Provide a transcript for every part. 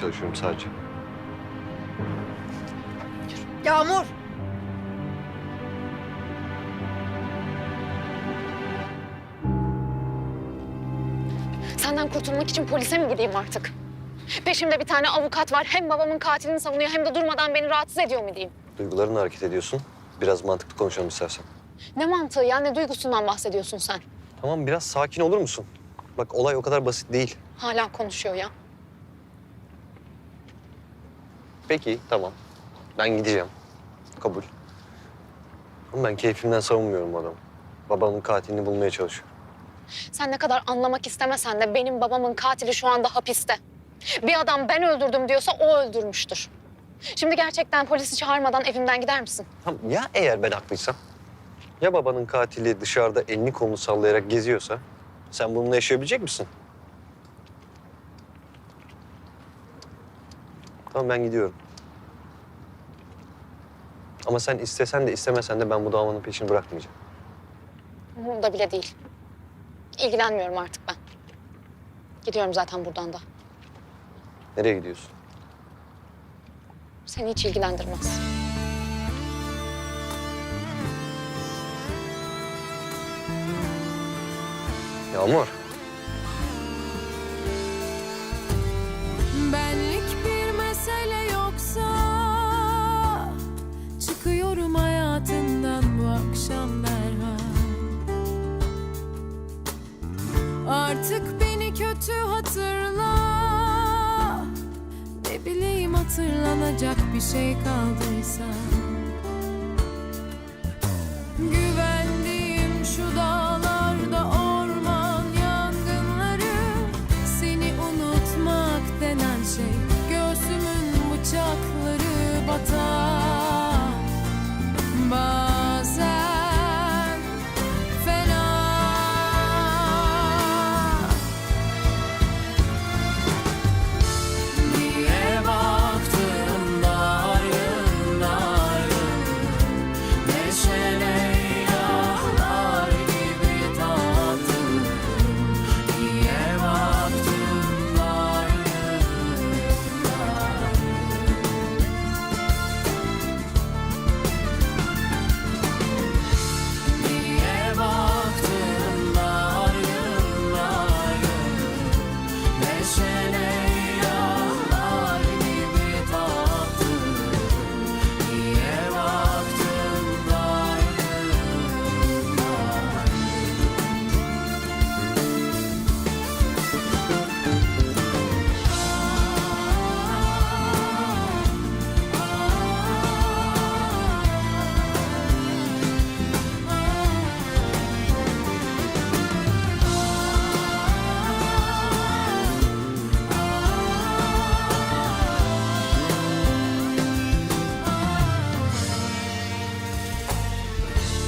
çalışıyorum sadece. Yağmur. Senden kurtulmak için polise mi gideyim artık? Peşimde bir tane avukat var. Hem babamın katilini savunuyor hem de durmadan beni rahatsız ediyor mu diyeyim? Duygularınla hareket ediyorsun. Biraz mantıklı konuşalım istersen. Ne mantığı ya ne duygusundan bahsediyorsun sen? Tamam biraz sakin olur musun? Bak olay o kadar basit değil. Hala konuşuyor ya. Peki tamam. Ben gideceğim. Kabul. Ama ben keyfimden savunmuyorum adamı. Babamın katilini bulmaya çalışıyorum. Sen ne kadar anlamak istemesen de benim babamın katili şu anda hapiste. Bir adam ben öldürdüm diyorsa o öldürmüştür. Şimdi gerçekten polisi çağırmadan evimden gider misin? Tamam ya eğer ben haklıysam? Ya babanın katili dışarıda elini kolunu sallayarak geziyorsa? Sen bununla yaşayabilecek misin? Tamam ben gidiyorum. Ama sen istesen de istemesen de ben bu davanın peşini bırakmayacağım. Umurumda bile değil. İlgilenmiyorum artık ben. Gidiyorum zaten buradan da. Nereye gidiyorsun? Seni hiç ilgilendirmez. Yağmur. Artık beni kötü hatırla. Ne bileyim hatırlanacak bir şey kaldıysa. Güvendiğim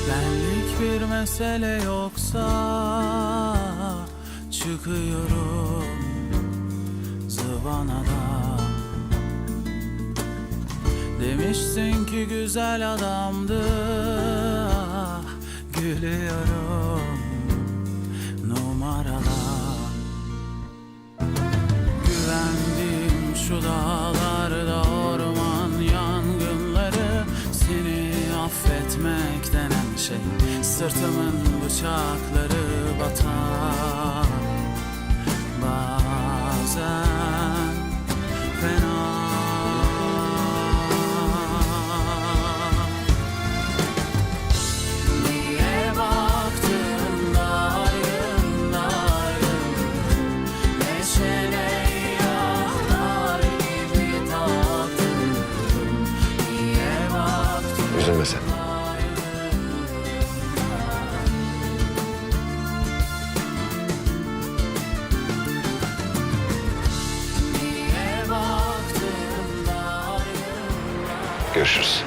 Benlik bir mesele yoksa çıkıyorum zıvanadan. Demiştin ki güzel adamdı gülüyorum numaradan Güvendiğim şu dağlarda şey. Sırtımın bıçakları batar Bazen Görüşürüz.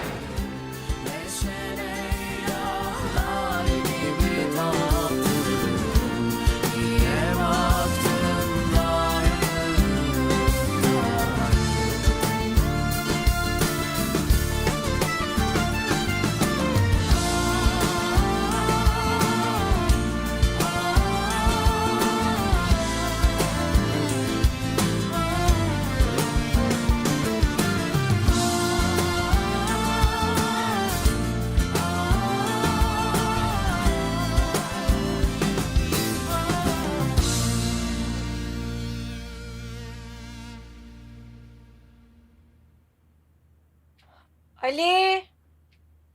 Ali.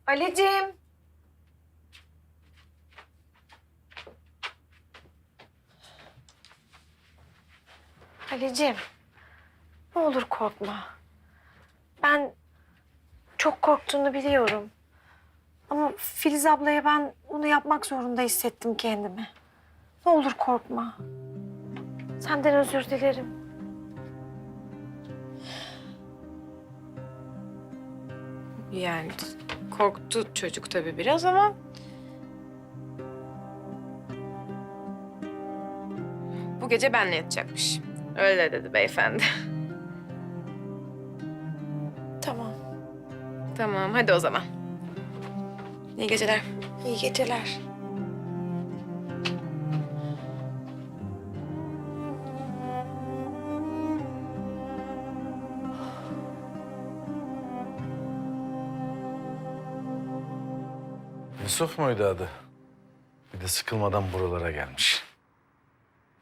Ali'cim. Ali'cim. Ne olur korkma. Ben çok korktuğunu biliyorum. Ama Filiz ablaya ben onu yapmak zorunda hissettim kendimi. Ne olur korkma. Senden özür dilerim. Yani korktu çocuk tabii biraz ama... Bu gece benle yatacakmış. Öyle dedi beyefendi. Tamam. tamam hadi o zaman. İyi geceler. İyi geceler. Yusuf muydu adı? Bir de sıkılmadan buralara gelmiş.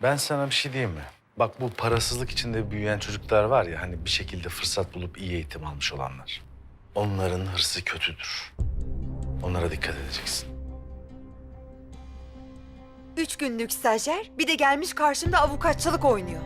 Ben sana bir şey diyeyim mi? Bak bu parasızlık içinde büyüyen çocuklar var ya hani bir şekilde fırsat bulup iyi eğitim almış olanlar. Onların hırsı kötüdür. Onlara dikkat edeceksin. Üç günlük stajyer bir de gelmiş karşımda avukatçılık oynuyor.